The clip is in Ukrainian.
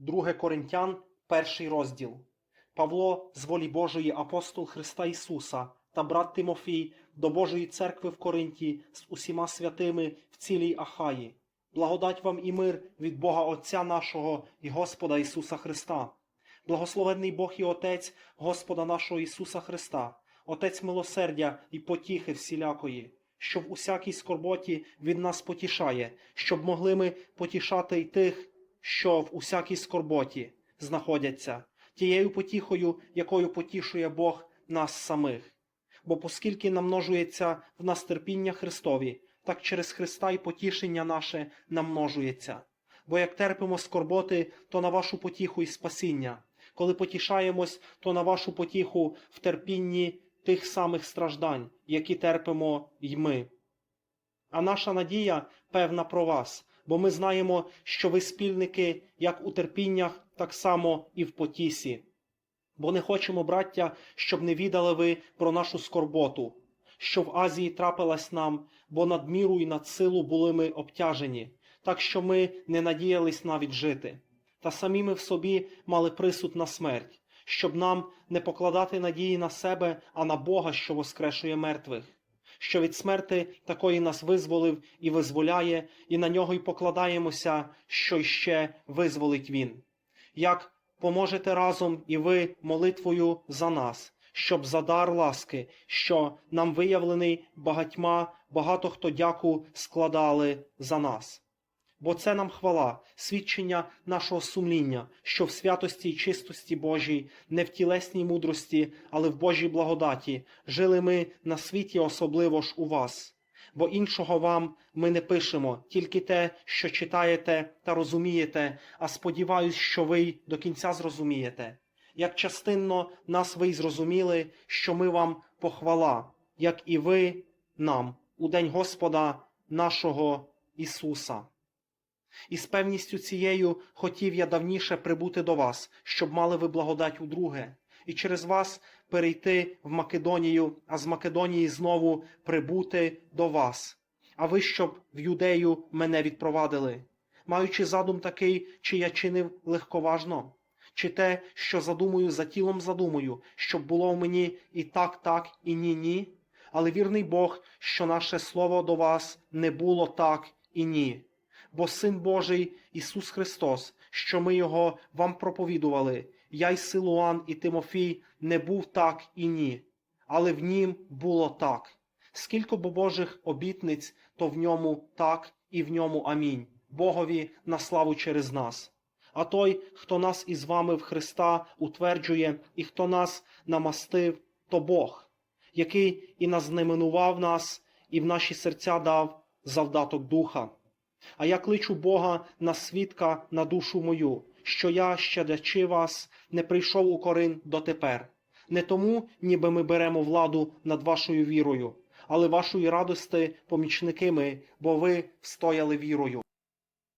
2 Коринтян, перший розділ. Павло, з волі Божої, апостол Христа Ісуса та брат Тимофій до Божої церкви в Коринті з усіма святими в цілій Ахаї. Благодать вам і мир від Бога Отця нашого і Господа Ісуса Христа. Благословенний Бог і Отець Господа нашого Ісуса Христа, Отець милосердя і потіхи всілякої, що в усякій скорботі від нас потішає, щоб могли ми потішати й тих, що в усякій скорботі знаходяться, тією потіхою, якою потішує Бог нас самих. Бо оскільки намножується в нас терпіння Христові, так через Христа й потішення наше намножується. Бо як терпимо скорботи, то на вашу потіху й спасіння. Коли потішаємось, то на вашу потіху в терпінні тих самих страждань, які терпимо й ми. А наша надія певна про вас, бо ми знаємо, що ви спільники як у терпіннях, так само і в потісі. Бо не хочемо, браття, щоб не відали ви про нашу скорботу, що в Азії трапилась нам, бо надміру і над силу були ми обтяжені, так що ми не надіялись навіть жити. Та самі ми в собі мали присуд на смерть, щоб нам не покладати надії на себе, а на Бога, що воскрешує мертвих, що від смерти такої нас визволив і визволяє, і на нього й покладаємося, що іще визволить Він. Як поможете разом і ви молитвою за нас, щоб за дар ласки, що нам виявлений багатьма, багато хто дяку складали за нас. Бо це нам хвала, свідчення нашого сумління, що в святості й чистості Божій, не в тілесній мудрості, але в Божій благодаті, жили ми на світі особливо ж у вас. Бо іншого вам ми не пишемо, тільки те, що читаєте та розумієте, а сподіваюсь, що ви до кінця зрозумієте. Як частинно нас ви й зрозуміли, що ми вам похвала, як і ви нам у день Господа нашого Ісуса. І з певністю цією хотів я давніше прибути до вас, щоб мали ви благодать удруге, і через вас перейти в Македонію, а з Македонії знову прибути до вас, а ви щоб в юдею мене відпровадили, маючи задум такий, чи я чинив легковажно, чи те, що задумую за тілом задумую, щоб було в мені і так, так, і ні, ні. Але вірний Бог, що наше слово до вас не було так і ні бо Син Божий Ісус Христос, що ми Його вам проповідували, я й Силуан і Тимофій не був так і ні, але в нім було так. Скільки бо Божих обітниць, то в ньому так і в ньому амінь, Богові на славу через нас. А той, хто нас із вами в Христа утверджує, і хто нас намастив, то Бог, який і назнаменував нас, і в наші серця дав завдаток духа. А я кличу Бога на свідка на душу мою, що я, щадячи вас, не прийшов у Корин дотепер. Не тому, ніби ми беремо владу над вашою вірою, але вашої радости помічники ми, бо ви встояли вірою.